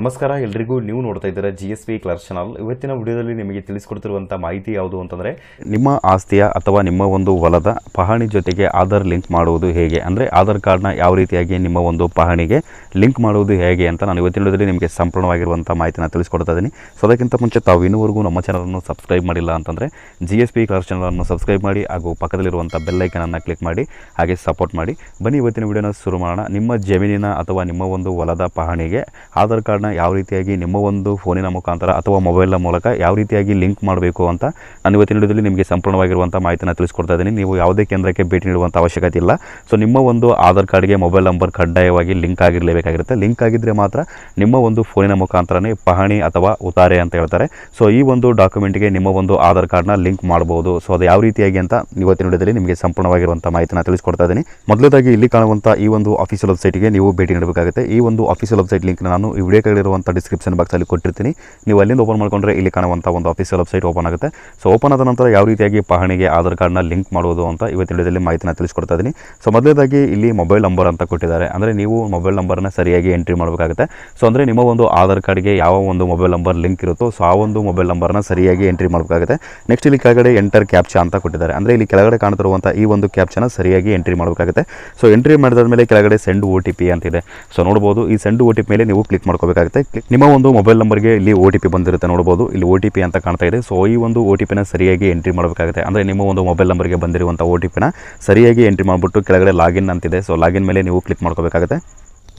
ನಮಸ್ಕಾರ, ಎಲ್ರಿಗೂ ನೀವು ನೋಡ್ತಾ ಇದ್ದೀರಾ G S B clerk channel ಇವತ್ತಿನ ವಿಡಿಯೋದಲ್ಲಿ ನಿಮಗೆ ತಿಳಿಸ್ಕೊಡ್ತಿರುವಂಥ ಮಾಹಿತಿ ಯಾವುದು ಅಂತಂದರೆ, ನಿಮ್ಮ ಆಸ್ತಿಯ ಅಥವಾ ನಿಮ್ಮ ಒಂದು ಹೊಲದ ಪಹಣಿ ಜೊತೆಗೆ ಆಧಾರ್ ಲಿಂಕ್ ಮಾಡುವುದು ಹೇಗೆ? ಅಂದರೆ ಆಧಾರ್ ಕಾರ್ಡ್ನ ಯಾವ ರೀತಿಯಾಗಿ ನಿಮ್ಮ ಒಂದು ಪಹಣಿಗೆ ಲಿಂಕ್ ಮಾಡುವುದು ಹೇಗೆ ಅಂತ ನಾನು ಇವತ್ತಿನ ವಿಡಿಯೋದಲ್ಲಿ ನಿಮಗೆ ಸಂಪೂರ್ಣವಾಗಿರುವಂಥ ಮಾಹಿತಿನ ತಿಳಿಸ್ಕೊಡ್ತಾ ಇದ್ದೀನಿ. ಸೊ ಅದಕ್ಕಿಂತ ಮುಂಚೆ ತಾವು ಇನ್ನೂವರೆಗೂ ನಮ್ಮ ಚಾನಲನ್ನು ಸಬ್ಸ್ಕ್ರೈಬ್ ಮಾಡಿಲ್ಲ ಅಂತಂದರೆ ಜಿ ಎಸ್ ಬಿ ಕ್ಲರ್ಕ್ ಚಾನಲನ್ನು ಸಬ್ಸ್ಕ್ರೈಬ್ ಮಾಡಿ ಹಾಗೂ ಪಕ್ಕದಲ್ಲಿರುವಂಥ ಬೆಲ್ಲೈಕನನ್ನು ಕ್ಲಿಕ್ ಮಾಡಿ ಹಾಗೆ ಸಪೋರ್ಟ್ ಮಾಡಿ. ಬನ್ನಿ, ಇವತ್ತಿನ ವಿಡಿಯೋನ ಶುರು ಮಾಡೋಣ. ನಿಮ್ಮ ಜಮೀನಿನ ಅಥವಾ ನಿಮ್ಮ ಒಂದು ಹೊಲದ ಪಹಣಿಗೆ ಆಧಾರ್ ಕಾರ್ಡ್ನ ಯಾವ ರೀತಿಯಾಗಿ ನಿಮ್ಮ ಒಂದು ಫೋನಿನ ಮುಖಾಂತರ ಅಥವಾ ಮೊಬೈಲ್ನ ಮೂಲಕ ಯಾವ ರೀತಿಯಾಗಿ ಲಿಂಕ್ ಮಾಡಬೇಕು ಅಂತ ನಾನು ಇವತ್ತಿನ ವಿಡಿಯೋದಲ್ಲಿ ನಿಮಗೆ ಸಂಪೂರ್ಣವಾಗಿರುವಂಥ ಮಾಹಿತಿನ ತಿಳಿಸ್ಕೊಡ್ತಾ ಇದ್ದೀನಿ. ನೀವು ಯಾವುದೇ ಕೇಂದ್ರಕ್ಕೆ ಭೇಟಿ ನೀಡುವಂಥ ಅವಶ್ಯಕತೆ ಇಲ್ಲ. ಸೊ ನಿಮ್ಮ ಒಂದು ಆಧಾರ್ ಕಾರ್ಡ್ಗೆ ಮೊಬೈಲ್ ನಂಬರ್ ಕಡ್ಡಾಯವಾಗಿ ಲಿಂಕ್ ಆಗಿರಲೇಬೇಕಾಗಿರುತ್ತೆ. ಲಿಂಕ್ ಆಗಿದ್ದರೆ ಮಾತ್ರ ನಿಮ್ಮ ಒಂದು ಫೋನಿನ ಮುಖಾಂತರನೇ ಪಹಣಿ ಅಥವಾ ಉತಾರೆ ಅಂತ ಹೇಳ್ತಾರೆ. ಸೊ ಈ ಒಂದು ಡಾಕ್ಯುಮೆಂಟ್ಗೆ ನಿಮ್ಮ ಒಂದು ಆಧಾರ್ ಕಾರ್ಡ್ನ ಲಿಂಕ್ ಮಾಡಬಹುದು ಸೊ ಅದು ಯಾವ ರೀತಿಯಾಗಿ ಅಂತ ಇವತ್ತಿನ ವಿಡಿಯೋದಲ್ಲಿ ನಿಮಗೆ ಸಂಪೂರ್ಣವಾಗಿರುವಂಥ ಮಾಹಿತಿನ ತಿಳಿಸ್ಕೊಡ್ತಾ ಇದ್ದೀನಿ. ಮೊದಲದಾಗಿ ಇಲ್ಲಿ ಕಾಣುವಂಥ ಈ ಒಂದು ಆಫೀಸಿಯಲ್ ವೆಬ್ಸೈಟ್ಗೆ ನೀವು ಭೇಟಿ ನೀಡಬೇಕಾಗುತ್ತೆ. ಈ ಒಂದು ಆಫೀಸಿಯಲ್ ವೆಬ್ಸೈಟ್ ಲಿಂಕ್ ನಾನು ಈ ವಿಡಿಯೋ ಕೆಳಗಿರುವಂಥ ಡಿಸ್ಕ್ರಿಪ್ಷನ್ ಬಾಕ್ಸಲ್ಲಿ ಕೊಟ್ಟಿರ್ತೀನಿ. ನೀವು ಅಲ್ಲಿಂದ ಓಪನ್ ಮಾಡ್ಕೊಂಡ್ರೆ ಇಲ್ಲಿ ಕಾಣುವಂಥ ಒಂದು ಆಫೀಸಿಯಲ್ ವೆಬ್ಸೈಟ್ ಓಪನ್ ಆಗುತ್ತೆ. ಸೊ ಓಪನ್ ಆದ ನಂತರ ಯಾವ ರೀತಿಯಾಗಿ ಪಹಣಿಗೆ ಆಧಾರ್ ಕಾರ್ಡ್ನ ಲಿಂಕ್ ಮಾಡುವುದು ಅಂತ ಇವತ್ತಿನ ವಿಡಿಯೋದಲ್ಲಿ ಮಾಹಿತಿನ ತಿಳಿಸ್ಕೊಡ್ತಾ ಇದ್ದೀನಿ. ಸೊ ಮೊದಲೇದಾಗಿ ಇಲ್ಲಿ ಮೊಬೈಲ್ ನಂಬರ್ ಅಂತ ಕೊಟ್ಟಿದ್ದಾರೆ. ಅಂದರೆ ನೀವು ಮೊಬೈಲ್ ನಂಬರ್ನ ಸರಿಯಾಗಿ ಎಂಟ್ರಿ ಮಾಡಬೇಕಾಗುತ್ತೆ. ಸೊ ಅಂದರೆ ನಿಮ್ಮ ಒಂದು ಆಧಾರ್ ಕಾರ್ಡ್ಗೆ ಯಾವ ಒಂದು ಮೊಬೈಲ್ ನಂಬರ್ ಲಿಂಕ್ ಇರುತ್ತೋ ಸೊ ಆ ಒಂದು ಮೊಬೈಲ್ ನಂಬರ್ನ ಸರಿಯಾಗಿ ಎಂಟ್ರಿ ಮಾಡಬೇಕಾಗುತ್ತೆ. ನೆಕ್ಸ್ಟ್ ಇಲ್ಲಿ ಕೆಳಗಡೆ ಎಂಟರ್ ಕ್ಯಾಪ್ಚಾ ಅಂತ ಕೊಟ್ಟಿದ್ದಾರೆ. ಅಂದರೆ ಇಲ್ಲಿ ಕೆಳಗಡೆ ಕಾಣ್ತಿರುವಂಥ ಈ ಒಂದು ಕ್ಯಾಪ್ಚನ ಸರಿಯಾಗಿ ಎಂಟ್ರಿ ಮಾಡಬೇಕಾಗುತ್ತೆ. ಸೊ ಎಂಟ್ರಿ ಮಾಡಿದ ಮೇಲೆ ಕೆಳಗಡೆ ಸೆಂಡ್ ಟಿ ಪಿ ಅಂತಿದೆ ಸೊ ನೋಡ್ಬೋದು ಈ ಸೆಂಡ್ ಪಿ ಮೇಲೆ ನೀವು ಕ್ಲಿಕ್ ಮಾಡ್ಕೋಬೇಕಾಗುತ್ತೆ. ಕ್ಲಿಕ್- ನಿಮ್ಮ ಒಂದು ಮೊಬೈಲ್ ನಂಬರ್ಗೆ ಇಲ್ಲಿ ಪಿ ಬಂದಿರುತ್ತೆ ನೋಡಬಹುದು ಇಲ್ಲಿ ಪಿ ಅಂತ ಕಾಣ್ತಾ ಇದೆ. ಸೊ ಈ ಒಂದು ಒ ಟಿ ಸರಿಯಾಗಿ ಎಂಟ್ರಿ ಮಾಡಬೇಕಾಗುತ್ತೆ. ಅಂದರೆ ನಿಮ್ಮ ಒಂದು ಮೊಬೈಲ್ ನಂಬರ್ಗೆ ಬಂದಿರುವಂಥ ಒ ಟಿ ಪಿನ ಸರಿಯಾಗಿ ಎಂಟ್ರಿ ಮಾಡಿಬಿಟ್ಟು ಕೆಳಗಡೆ ಲಾಗಿನ್ ಅಂತಿದೆ. ಸೊ ಲಾಗಿನ್ ಮೇಲೆ ನೀವು ಕ್ಲಿಕ್ ಮಾಡ್ಕೋಬೇಕಾಗುತ್ತೆ.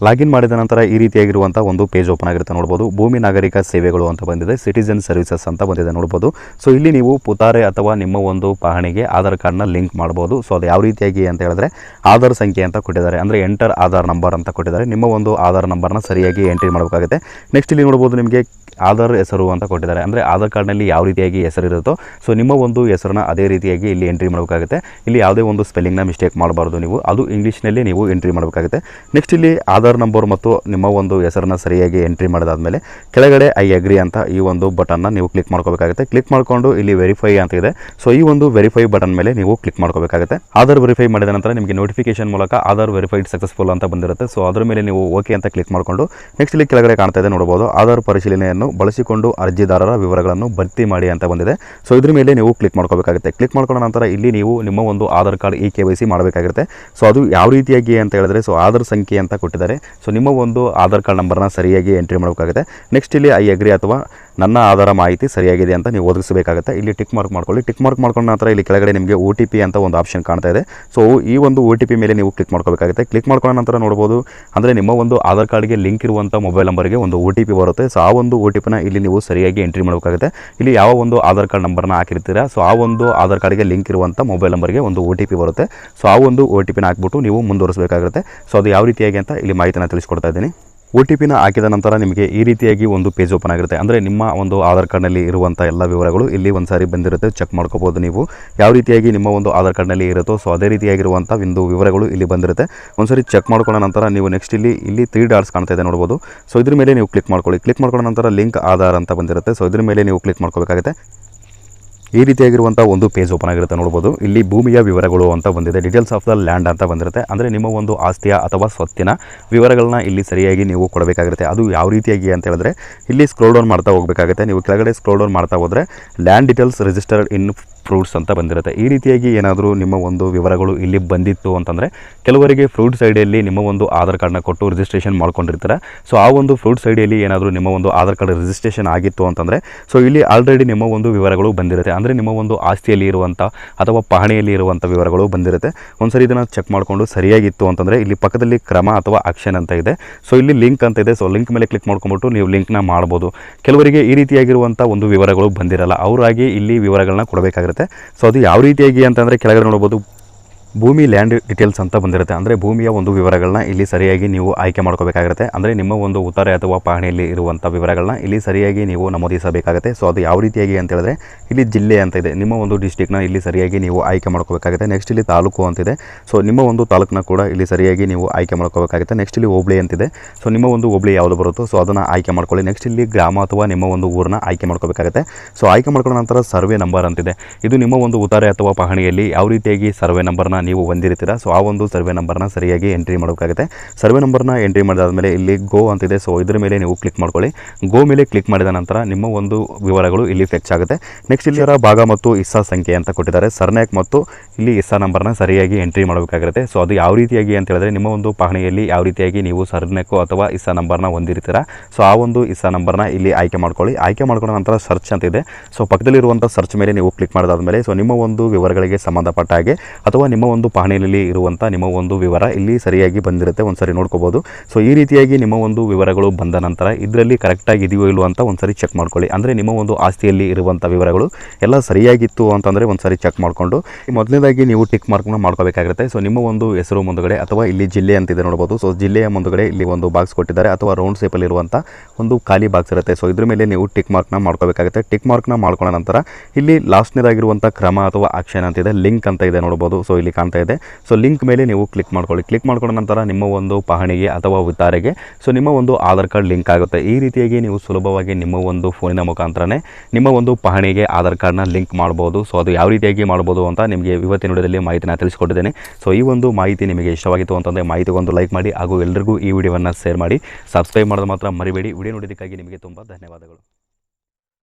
ಲಾಗಿನ್ ಮಾಡಿದ ನಂತರ ಈ ರೀತಿಯಾಗಿರುವಂಥ ಒಂದು ಪೇಜ್ ಓಪನ್ ಆಗಿರುತ್ತೆ. ನೋಡ್ಬೋದು, ಭೂಮಿ ನಾಗರಿಕ ಸೇವೆಗಳು ಅಂತ ಬಂದಿದೆ, ಸಿಟಿಜನ್ ಸರ್ವಿಸಸ್ ಅಂತ ಬಂದಿದೆ ನೋಡ್ಬೋದು. ಸೊ, ಇಲ್ಲಿ ನೀವು ಪುತಾರೆ ಅಥವಾ ನಿಮ್ಮ ಒಂದು ಪಹಣಿಗೆ ಆಧಾರ್ ಕಾರ್ಡ್ನ ಲಿಂಕ್ ಮಾಡ್ಬೋದು. ಸೊ, ಅದು ಯಾವ ರೀತಿಯಾಗಿ ಅಂತ ಹೇಳಿದ್ರೆ ಆಧಾರ್ ಸಂಖ್ಯೆ ಅಂತ ಕೊಟ್ಟಿದ್ದಾರೆ. ಅಂದರೆ ಎಂಟರ್ ಆಧಾರ್ ನಂಬರ್ ಅಂತ ಕೊಟ್ಟಿದ್ದಾರೆ. ನಿಮ್ಮ ಒಂದು ಆಧಾರ್ ನಂಬರ್ನ ಸರಿಯಾಗಿ ಎಂಟ್ರಿ ಮಾಡಬೇಕಾಗುತ್ತೆ. ನೆಕ್ಸ್ಟ್ ಇಲ್ಲಿ ನೋಡಬಹುದು ನಿಮಗೆ ಆಧಾರ್ ಹೆಸರು ಅಂತ ಕೊಟ್ಟಿದ್ದಾರೆ. ಅಂದರೆ ಆಧಾರ್ ಕಾರ್ಡ್ನಲ್ಲಿ ಯಾವ ರೀತಿಯಾಗಿ ಹೆಸರು ಇರುತ್ತೋ, ಸೊ, ನಿಮ್ಮ ಒಂದು ಹೆಸರನ್ನ ಅದೇ ರೀತಿಯಾಗಿ ಇಲ್ಲಿ ಎಂಟ್ರಿ ಮಾಡಬೇಕಾಗುತ್ತೆ. ಇಲ್ಲಿ ಯಾವುದೇ ಒಂದು ಸ್ಪೆಲ್ಲಿಂಗ್ನ ಮಿಸ್ಟೇಕ್ ಮಾಡಬಾರ್ದು ನೀವು. ಅದು ಇಂಗ್ಲೀಷ್ನಲ್ಲಿ ನೀವು ಎಂಟ್ರಿ ಮಾಡಬೇಕಾಗುತ್ತೆ. ನೆಕ್ಸ್ಟ್ ಇಲ್ಲಿ ಆಧಾರ್ ನಂಬರ್ ಮತ್ತು ನಿಮ್ಮ ಒಂದು ಹೆಸರನ್ನ ಸರಿಯಾಗಿ ಎಂಟ್ರಿ ಮಾಡಿದಾದ್ಮೇಲೆ ಕೆಳಗಡೆ ಐ ಅಗ್ರಿ ಅಂತ ಈ ಒಂದು ಬಟನ್ನ ನೀವು ಕ್ಲಿಕ್ ಮಾಡ್ಕೋಬೇಕಾಗುತ್ತೆ. ಕ್ಲಿಕ್ ಮಾಡಿಕೊಂಡು ಇಲ್ಲಿ ವೆರಿಫೈ ಅಂತ ಇದೆ. ಸೊ ಈ ಒಂದು ವೆರಿಫೈ ಬಟನ್ ಮೇಲೆ ನೀವು ಕ್ಲಿಕ್ ಮಾಡ್ಕೋಬೇಕಾಗುತ್ತೆ. ಆಧಾರ್ ವೆರಿಫೈ ಮಾಡಿದ ನಂತರ ನಿಮಗೆ ನೋಟಿಫಿಕೇಶನ್ ಮೂಲಕ ಆಧಾರ್ ವೆರಿಫೈಡ್ ಸಕ್ಸಸ್ಫುಲ್ ಅಂತ ಬಂದಿರುತ್ತೆ. ಸೊ ಅದರ ಮೇಲೆ ನೀವು ಓಕೆ ಅಂತ ಕ್ಲಿಕ್ ಮಾಡಿಕೊಂಡು ನೆಕ್ಸ್ಟ್ ಇಲ್ಲಿ ಕೆಳಗಡೆ ಕಾಣ್ತಾ ಇದೆ ನೋಡಬಹುದು. ಆಧಾರ್ ಪರಿಶೀಲನೆಯನ್ನು ಬಳಸಿಕೊಂಡು ಅರ್ಜಿದಾರರ ವಿವರಗಳನ್ನು ಭರ್ತಿ ಮಾಡಿ ಅಂತ ಬಂದಿದೆ. ಸೊ ಇದ್ರ ಮೇಲೆ ನೀವು ಕ್ಲಿಕ್ ಮಾಡ್ಕೋಬೇಕಾಗುತ್ತೆ. ಕ್ಲಿಕ್ ಮಾಡ್ಕೊಂಡ ನಂತರ ಇಲ್ಲಿ ನೀವು ನಿಮ್ಮ ಒಂದು Aadhaar card E K Y C ಮಾಡಬೇಕಾಗಿರುತ್ತೆ so ಅದು ಯಾವ ರೀತಿಯಾಗಿ ಅಂತ ಹೇಳಿದ್ರೆ ಸೊ ಆಧಾರ್ ಸಂಖ್ಯೆ ಅಂತ ಕೊಟ್ಟಿದ್ದಾರೆ. ಸೊ ನಿಮ್ಮ ಒಂದು ಆಧಾರ್ ಕಾರ್ಡ್ ನಂಬರ್ನ ಸರಿಯಾಗಿ ಎಂಟ್ರಿ ಮಾಡಬೇಕಾಗುತ್ತೆ. ನೆಕ್ಸ್ಟ್ ಇಲ್ಲಿ ಐ ಅಗ್ರಿ ಅಥವಾ ನನ್ನ ಆಧಾರ ಮಾಹಿತಿ ಸರಿಯಾಗಿದೆ ಅಂತ ನೀವು ಒದಗಿಸಬೇಕಾಗುತ್ತೆ. ಇಲ್ಲಿ ಟಿಕ್ ಮಾರ್ಕ್ ಮಾಡ್ಕೊಳ್ಳಿ. ಟಿಕ್ ಮಾರ್ಕ್ ಮಾಡ್ಕೊಂಡ ನಂತರ ಇಲ್ಲಿ ಕೆಳಗಡೆ ನಿಮಗೆ ಒ ಟಿ ಪಿ ಅಂತ ಒಂದು ಆಪ್ಷನ್ ಕಾಣ್ತಾ ಇದೆ. ಸೊ ಈ ಒಂದು ಒ ಟಿ ಪಿ ಮೇಲೆ ನೀವು ಕ್ಲಿಕ್ ಮಾಡ್ಕೋಬೇಕಾಗುತ್ತೆ ಕ್ಲಿಕ್ ಮಾಡ್ಕೊಂಡ ನಂತರ ನೋಡ್ಬೋದು, ಅಂದರೆ ನಿಮ್ಮ ಒಂದು ಆಧಾರ್ ಕಾರ್ಡ್ಗೆ ಲಿಂಕ್ ಇರುವಂಥ ಮೊಬೈಲ್ ನಂಬರ್ಗೆ ಒಂದು ಒ ಟಿ ಪಿ ಬರುತ್ತೆ. ಸೊ ಆ ಒಂದು ಒ ಟಿ ಪಿನ ಇಲ್ಲಿ ನೀವು ಸರಿಯಾಗಿ ಎಂಟ್ರಿ ಮಾಡಬೇಕಾಗುತ್ತೆ. ಇಲ್ಲಿ ಯಾವ ಒಂದು ಆಧಾರ್ ಕಾರ್ಡ್ ನಂಬರ್ನ ಹಾಕಿರ್ತೀರಾ, ಸೊ, ಆ ಒಂದು ಆಧಾರ್ ಕಾರ್ಡ್ಗೆ ಲಿಂಕ್ ಇರುವಂಥ ಮೊಬೈಲ್ ನಂಬರ್ಗೆ ಒಂದು ಒ ಟಿ ಪಿ ಬರುತ್ತೆ. ಸೊ ಆ ಒಂದು ಒ ಟಿ ಪಿನ ಹಾಕ್ಬಿಟ್ಟು ನೀವು ಮುಂದುವರಿಸಬೇಕಾಗುತ್ತೆ. ಸೊ ಅದು ಯಾವ ರೀತಿಯಾಗಿ ಅಂತ ಇಲ್ಲಿ ಮಾಹಿತಿನ ತಿಳಿಸ್ಕೊಡ್ತಾ ಇದ್ದೀನಿ. ಒ ಟಿ ಪಿನ ಹಾಕಿದ ನಂತರ ನಿಮಗೆ ಈ ರೀತಿಯಾಗಿ ಒಂದು ಪೇಜ್ ಓಪನ್ ಆಗಿರುತ್ತೆ. ಅಂದರೆ ನಿಮ್ಮ ಒಂದು ಆಧಾರ್ ಕಾರ್ಡ್ನಲ್ಲಿ ಇರುವಂಥ ಎಲ್ಲ ವಿವರಗಳು ಇಲ್ಲಿ ಒಂದು ಸಾರಿ ಬಂದಿರುತ್ತೆ. ಚೆಕ್ ಮಾಡ್ಕೋಬೋದು ನೀವು. ಯಾವ ರೀತಿಯಾಗಿ ನಿಮ್ಮ ಒಂದು ಆಧಾರ್ ಕಾರ್ಡ್ನಲ್ಲಿ ಇರುತ್ತೋ, ಸೊ ಅದೇ ರೀತಿಯಾಗಿರುವಂಥ ಒಂದು ವಿವರಗಳು ಇಲ್ಲಿ ಬಂದಿರುತ್ತೆ. ಒಂದ್ಸರಿ ಚೆಕ್ ಮಾಡ್ಕೊಂಡ ನಂತರ ನೀವು ನೆಕ್ಸ್ಟ್ ಇಲ್ಲಿ ಇಲ್ಲಿ ತ್ರೀ ಡಾಟ್ಸ್ ಕಾಣ್ತಾ ಇದೆ ನೋಡ್ಬೋದು. ಸೊ ಇದ್ರ ಮೇಲೆ ನೀವು ಕ್ಲಿಕ್ ಮಾಡ್ಕೊಳ್ಳಿ. ಕ್ಲಿಕ್ ಮಾಡ್ಕೊಂಡ ನಂತರ ಲಿಂಕ್ ಆಧಾರ್ ಅಂತ ಬಂದಿರುತ್ತೆ. ಸೊ ಇದ್ರ ಮೇಲೆ ನೀವು ಕ್ಲಿಕ್ ಮಾಡ್ಕೋಬೇಕಾಗುತ್ತೆ. ಈ ರೀತಿಯಾಗಿರುವಂಥ ಒಂದು ಪೇಜ್ ಓಪನ್ ಆಗಿರುತ್ತೆ, ನೋಡ್ಬೋದು. ಇಲ್ಲಿ ಭೂಮಿಯ ವಿವರಗಳು ಅಂತ ಬಂದಿದೆ. ಡೀಟೇಲ್ಸ್ ಆಫ್ ದ ಲ್ಯಾಂಡ್ ಅಂತ ಬಂದಿರುತ್ತೆ. ಅಂದರೆ ನಿಮ್ಮ ಒಂದು ಆಸ್ತಿಯ ಅಥವಾ ಸ್ವತ್ತಿನ ವಿವರಗಳನ್ನ ಇಲ್ಲಿ ಸರಿಯಾಗಿ ನೀವು ಕೊಡಬೇಕಾಗಿರುತ್ತೆ. ಅದು ಯಾವ ರೀತಿಯಾಗಿ ಅಂತ ಹೇಳಿದ್ರೆ, ಇಲ್ಲಿ ಸ್ಕ್ರೋಲ್ ಡೌನ್ ಮಾಡ್ತಾ ಹೋಗಬೇಕಾಗುತ್ತೆ. ನೀವು ಕೆಳಗಡೆ ಸ್ಕ್ರೋಲ್ ಡೌನ್ ಮಾಡ್ತಾ ಹೋದರೆ land details registered in fruits ಅಂತ ಬಂದಿರುತ್ತೆ. ಈ ರೀತಿಯಾಗಿ ಏನಾದರೂ ನಿಮ್ಮ ಒಂದು ವಿವರಗಳು ಇಲ್ಲಿ ಬಂದಿತ್ತು ಅಂತಂದರೆ ಕೆಲವರಿಗೆ ಫ್ರೂಟ್ ಸೈಡಲ್ಲಿ ನಿಮ್ಮ ಒಂದು ಆಧಾರ್ ಕಾರ್ಡ್ನ ಕೊಟ್ಟು ರಿಜಿಸ್ಟ್ರೇಷನ್ ಮಾಡ್ಕೊಂಡಿರ್ತಾರೆ. ಸೊ, ಆ ಒಂದು ಫ್ರೂಟ್ ಸೈಡಲ್ಲಿ ಏನಾದರೂ ನಿಮ್ಮ ಒಂದು ಆಧಾರ್ ಕಾರ್ಡ್ ರಿಜಿಸ್ಟ್ರೇಷನ್ ಆಗಿತ್ತು ಅಂತಂದರೆ, ಸೊ, ಇಲ್ಲಿ ಆಲ್ರೆಡಿ ನಿಮ್ಮ ಒಂದು ವಿವರಗಳು ಬಂದಿರುತ್ತೆ. ಅಂದರೆ ನಿಮ್ಮ ಒಂದು ಆಸ್ತಿಯಲ್ಲಿ ಇರುವಂಥ ಅಥವಾ ಪಹಣಿಯಲ್ಲಿ ಇರುವಂಥ ವಿವರಗಳು ಬಂದಿರುತ್ತೆ. ಒಂದ್ಸರಿ ಇದನ್ನು ಚೆಕ್ ಮಾಡಿಕೊಂಡು ಸರಿಯಾಗಿತ್ತು ಅಂತಂದರೆ ಇಲ್ಲಿ ಪಕ್ಕದಲ್ಲಿ ಕ್ರಮ ಅಥವಾ ಆಕ್ಷನ್ ಅಂತ ಇದೆ. ಸೊ, ಇಲ್ಲಿ ಲಿಂಕ್ ಅಂತ ಇದೆ. ಸೊ ಲಿಂಕ್ ಮೇಲೆ ಕ್ಲಿಕ್ ಮಾಡ್ಕೊಂಬಿಟ್ಟು ನೀವು ಲಿಂಕ್ನ ಮಾಡ್ಬೋದು. ಕೆಲವರಿಗೆ ಈ ರೀತಿಯಾಗಿರುವಂಥ ಒಂದು ವಿವರಗಳು ಬಂದಿರಲ್ಲ. ಅವರಾಗಿ ಇಲ್ಲಿ ವಿವರಗಳನ್ನ ಕೊಡಬೇಕಾಗಿರುತ್ತೆ ಸೊ ಅದು ಯಾವ ರೀತಿಯಾಗಿ ಅಂತಂದರೆ ಕೆಳಗಡೆ ನೋಡ್ಬೋದು. ಭೂಮಿ ಲ್ಯಾಂಡ್ ಡೀಟೇಲ್ಸ್ ಅಂತ ಬಂದಿರುತ್ತೆ. ಅಂದರೆ ಭೂಮಿಯ ಒಂದು ವಿವರಗಳನ್ನ ಇಲ್ಲಿ ಸರಿಯಾಗಿ ನೀವು ಆಯ್ಕೆ ಮಾಡ್ಕೋಬೇಕಾಗಿರುತ್ತೆ ಅಂದರೆ ನಿಮ್ಮ ಒಂದು ಉತ್ತರ ಅಥವಾ ಪಹಣಿಯಲ್ಲಿ ಇರುವಂಥ ವಿವರಗಳನ್ನ ಇಲ್ಲಿ ಸರಿಯಾಗಿ ನೀವು ನಮೂದಿಸಬೇಕಾಗುತ್ತೆ. ಸೊ ಅದು ಯಾವ ರೀತಿಯಾಗಿ ಅಂತ ಹೇಳಿದ್ರೆ, ಇಲ್ಲಿ ಜಿಲ್ಲೆ ಅಂತ ಇದೆ. ನಿಮ್ಮ ಒಂದು ಡಿಸ್ಟಿಕ್ನ ಇಲ್ಲಿ ಸರಿಯಾಗಿ ನೀವು ಆಯ್ಕೆ ಮಾಡ್ಕೋಬೇಕಾಗುತ್ತೆ. ನೆಕ್ಸ್ಟ್ ಇಲ್ಲಿ ತಾಲೂಕು ಅಂತಿದೆ ಸೊ ನಿಮ್ಮ ಒಂದು ತಾಲೂಕನ್ನ ಕೂಡ ಇಲ್ಲಿ ಸರಿಯಾಗಿ ನೀವು ಆಯ್ಕೆ ಮಾಡ್ಕೋಬೇಕಾಗುತ್ತೆ. ನೆಕ್ಸ್ಟ್ ಇಲ್ಲಿ ಹೋಬಳಿ ಅಂತಿದೆ ಸೊ ನಿಮ್ಮ ಒಂದು ಹೋಬಳಿ ಯಾವುದು ಬರುತ್ತೋ ಸೊ ಅದನ್ನು ಆಯ್ಕೆ ಮಾಡ್ಕೊಳ್ಳಿ. ನೆಕ್ಸ್ಟ್ ಇಲ್ಲಿ ಗ್ರಾಮ ಅಥವಾ ನಿಮ್ಮ ಒಂದು ಊರನ್ನ ಆಯ್ಕೆ ಮಾಡ್ಕೋಬೇಕಾಗುತ್ತೆ. ಸೊ ಆಯ್ಕೆ ಮಾಡ್ಕೊಂಡ ನಂತರ ಸರ್ವೆ ನಂಬರ್ ಅಂತಿದೆ. ಇದು ನಿಮ್ಮ ಒಂದು ಉತ್ತರ ಅಥವಾ ಪಹಣಿಯಲ್ಲಿ ಯಾವ ರೀತಿಯಾಗಿ ಸರ್ವೆ ನಂಬರ್ನ ನೀವು ಹೊಂದಿರ್ತೀರಾ ಸೊ ಆ ಒಂದು ಸರ್ವೆ ನಂಬರ್ನ ಸರಿಯಾಗಿ ಎಂಟ್ರಿ ಮಾಡಬೇಕಾಗುತ್ತೆ ಸರ್ವೆ ನಂಬರ್ನ ಎಂಟ್ರಿ ಮಾಡಿದಾದ್ಮೇಲೆ ಇಲ್ಲಿ ಗೋ ಅಂತಿದೆ. ಸೊ ಇದ್ರ ಮೇಲೆ ನೀವು ಕ್ಲಿಕ್ ಮಾಡ್ಕೊಳ್ಳಿ. ಗೋ ಮೇಲೆ ಕ್ಲಿಕ್ ಮಾಡಿದ ನಂತರ ನಿಮ್ಮ ಒಂದು ವಿವರಗಳು ಇಲ್ಲಿ ಫೆಚ್ ಆಗುತ್ತೆ. ನೆಕ್ಸ್ಟ್ ಇಲ್ಲಿ ಅವರ ಭಾಗ ಮತ್ತು ಇಸ್ಸಾ ಸಂಖ್ಯೆ ಅಂತ ಕೊಟ್ಟಿದ್ದಾರೆ. ಸರ್ನ್ಯಾಕ್ ಮತ್ತು ಇಲ್ಲಿ ಇಸ್ಸಾ ನಂಬರ್ನ ಸರಿಯಾಗಿ ಎಂಟ್ರಿ ಮಾಡಬೇಕಾಗುತ್ತೆ. ಸೊ ಅದು ಯಾವ ರೀತಿಯಾಗಿ ಅಂತ ಹೇಳಿದ್ರೆ ನಿಮ್ಮ ಒಂದು ಪಹಣಿಯಲ್ಲಿ ಯಾವ ರೀತಿಯಾಗಿ ನೀವು ಸರ್ನ್ಯಾಕು ಅಥವಾ ಇಸ್ಸಾ ನಂಬರ್ನ ಹೊಂದಿರ್ತೀರಾ ಸೊ ಆ ಒಂದು ಇಸ್ಸಾ ನಂಬರ್ನ ಇಲ್ಲಿ ಆಯ್ಕೆ ಮಾಡ್ಕೊಳ್ಳಿ. ಆಯ್ಕೆ ಮಾಡ್ಕೊಂಡ ನಂತರ ಸರ್ಚ್ ಅಂತ ಇದೆ. ಸೊ ಪಕ್ಕದಲ್ಲಿರುವಂಥ ಸರ್ಚ್ ಮೇಲೆ ನೀವು ಕ್ಲಿಕ್ ಮಾಡಿದಾದ್ಮೇಲೆ ಸೊ ನಿಮ್ಮ ಒಂದು ವಿವರಗಳಿಗೆ ಸಂಬಂಧಪಟ್ಟ ಹಾಗೆ ಅಥವಾ ನಿಮ್ಮ ಒಂದು ಪಹಣಿಯಲ್ಲಿ ಇರುವಂಥ ನಿಮ್ಮ ಒಂದು ವಿವರ ಇಲ್ಲಿ ಸರಿಯಾಗಿ ಬಂದಿರುತ್ತೆ, ಒಂದ್ಸರಿ ನೋಡ್ಕೋಬೋದು. ಸೊ ಈ ರೀತಿಯಾಗಿ ನಿಮ್ಮ ಒಂದು ವಿವರಗಳು ಬಂದ ನಂತರ ಇದರಲ್ಲಿ ಕರೆಕ್ಟಾಗಿ ಇದೆಯೋ ಇಲ್ಲೋ ಅಂತ ಒಂದ್ಸರಿ ಚೆಕ್ ಮಾಡ್ಕೊಳ್ಳಿ. ಅಂದರೆ ನಿಮ್ಮ ಒಂದು ಆಸ್ತಿಯಲ್ಲಿ ಇರುವಂಥ ವಿವರಗಳು ಎಲ್ಲ ಸರಿಯಾಗಿತ್ತು ಅಂತಂದರೆ ಒಂದ್ಸರಿ ಚೆಕ್ ಮಾಡಿಕೊಂಡು. ಮೊದಲನೇದಾಗಿ ನೀವು ಟಿಕ್ ಮಾರ್ಕ್ನ ಮಾಡ್ಕೋಬೇಕಾಗಿರುತ್ತೆ. ಸೊ ನಿಮ್ಮ ಒಂದು ಹೆಸರು ಮುಂದುಗಡೆ ಅಥವಾ ಇಲ್ಲಿ ಜಿಲ್ಲೆ ಅಂತಿದೆ ನೋಡ್ಬೋದು. ಸೊ ಜಿಲ್ಲೆಯ ಮುಂದುಗಡೆ ಇಲ್ಲಿ ಒಂದು ಬಾಕ್ಸ್ ಕೊಟ್ಟಿದ್ದಾರೆ ಅಥವಾ ರೌಂಡ್ ಸೇಪಲ್ಲಿ ಇರುವಂಥ ಒಂದು ಖಾಲಿ ಬಾಕ್ಸ್ ಇರುತ್ತೆ. ಸೊ ಇದ್ರ ಮೇಲೆ ನೀವು ಟಿಕ್ ಮಾರ್ಕ್ನ ಮಾಡ್ಕೋಬೇಕಾಗುತ್ತೆ. ಟಿಕ್ ಮಾರ್ಕ್ನ ಮಾಡ್ಕೊಂಡ ನಂತರ ಇಲ್ಲಿ ಲಾಸ್ಟ್ನೇದಾಗಿರುವಂಥ ಕ್ರಮ ಅಥವಾ ಆಕ್ಷನ್ ಅಂತಿದೆ ಲಿಂಕ್ ಅಂತ ಇದೆ ನೋಡ್ಬೋದು. ಸೊ ಇಲ್ಲಿ ಕಾಣ್ತಾ ಇದೆ. ಸೊ ಲಿಂಕ್ ಮೇಲೆ ನೀವು ಕ್ಲಿಕ್ ಮಾಡ್ಕೊಳ್ಳಿ. ಕ್ಲಿಕ್ ಮಾಡ್ಕೊಂಡ ನಂತರ ನಿಮ್ಮ ಒಂದು ಪಹಣಿಗೆ ಅಥವಾ ಉತ್ತಾರೆಗೆ ಸೊ ನಿಮ್ಮ ಒಂದು ಆಧಾರ್ ಕಾರ್ಡ್ ಲಿಂಕ್ ಆಗುತ್ತೆ. ಈ ರೀತಿಯಾಗಿ ನೀವು ಸುಲಭವಾಗಿ ನಿಮ್ಮ ಒಂದು ಫೋನಿನ ಮುಖಾಂತರನೇ ನಿಮ್ಮ ಒಂದು ಪಹಣಿಗೆ ಆಧಾರ್ ಕಾರ್ಡ್ನ ಲಿಂಕ್ ಮಾಡ್ಬೋದು. ಸೊ ಅದು ಯಾವ ರೀತಿಯಾಗಿ ಮಾಡ್ಬೋದು ಅಂತ ನಿಮಗೆ ಇವತ್ತಿನ ವಿಡಿಯೋದಲ್ಲಿ ಮಾಹಿತಿನ ತಿಳಿಸ್ಕೊಟ್ಟಿದ್ದೇನೆ. ಸೊ ಈ ಒಂದು ಮಾಹಿತಿ ನಿಮಗೆ ಇಷ್ಟವಾಗಿತ್ತು ಅಂತಂದರೆ ಮಾಹಿತಿಗೊಂದು ಲೈಕ್ ಮಾಡಿ ಹಾಗೂ ಎಲ್ಲರಿಗೂ ಈ ವಿಡಿಯೋವನ್ನು ಶೇರ್ ಮಾಡಿ. ಸಬ್ಸ್ಕ್ರೈಬ್ ಮಾಡೋದು ಮಾತ್ರ ಮರಿಬೇಡಿ. ವಿಡಿಯೋ ನೋಡಿದ್ದಕ್ಕಾಗಿ ನಿಮಗೆ ತುಂಬ ಧನ್ಯವಾದಗಳು.